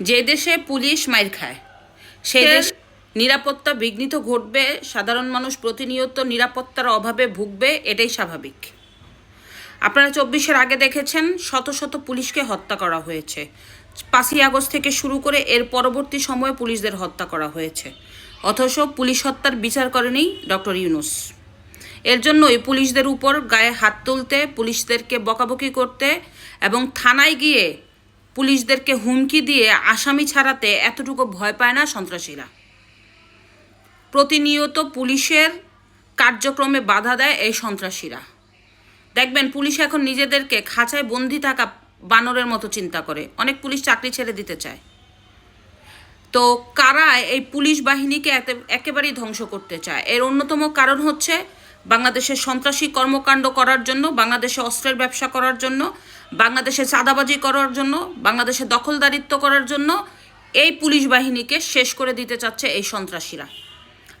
যে দেশে পুলিশ মাইর খায় সে দেশ নিরাপত্তা বিঘ্নিত ঘটবে সাধারণ মানুষ প্রতিনিয়ত নিরাপত্তার অভাবে ভুগবে এটাই স্বাভাবিক। আপনারা চব্বিশের আগে দেখেছেন শত শত পুলিশকে হত্যা করা হয়েছে। পাঁচই আগস্ট থেকে শুরু করে এর পরবর্তী সময়ে পুলিশদের হত্যা করা হয়েছে। অথচ পুলিশ হত্যার বিচার করেনি ডক্টর ইউনুস। এর জন্যই পুলিশদের উপর গায়ে হাত তুলতে পুলিশদেরকে বকাবকি করতে এবং থানায় গিয়ে পুলিশদেরকে হুমকি দিয়ে আসামি ছাড়াতে এতটুকু ভয় পায় না সন্ত্রাসীরা। প্রতিনিয়ত পুলিশের কার্যক্রমে বাধা দেয় এই সন্ত্রাসীরা। দেখবেন পুলিশ এখন নিজেদেরকে খাঁচায় বন্দি থাকা বানরের মতো চিন্তা করে। অনেক পুলিশ চাকরি ছেড়ে দিতে চায়। তো কারা এই পুলিশ বাহিনীকে একেবারেই ধ্বংস করতে চায়? এর অন্যতম কারণ হচ্ছে বাংলাদেশের সন্ত্রাসী কর্মকাণ্ড করার জন্য, বাংলাদেশে অস্ত্রের ব্যবসা করার জন্য, বাংলাদেশে চাঁদাবাজি করার জন্য, বাংলাদেশে দখলদারিত্ব করার জন্য এই পুলিশ বাহিনীকে শেষ করে দিতে চাচ্ছে এই সন্ত্রাসীরা।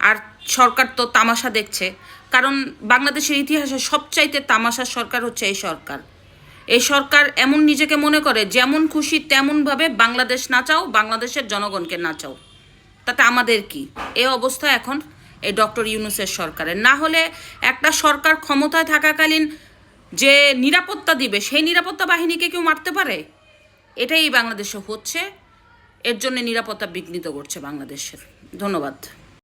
আর সরকার তো তামাশা দেখছে, কারণ বাংলাদেশের ইতিহাসে সবচাইতে তামাশার সরকার হচ্ছে এই সরকার। এই সরকার এমন নিজেকে মনে করে, যেমন খুশি তেমনভাবে বাংলাদেশ নাচাও, বাংলাদেশের জনগণকে নাচাও। তাতে আমাদের কি? এই অবস্থা এখন এই ডক্টর ইউনুসের সরকারের। না হলে একটা সরকার ক্ষমতায় থাকাকালীন যে নিরাপত্তা দিবে, সেই নিরাপত্তা বাহিনীকে কেউ মারতে পারে? এটাই বাংলাদেশে হচ্ছে। এর জন্য নিরাপত্তা বিঘ্নিত করছে বাংলাদেশের। ধন্যবাদ।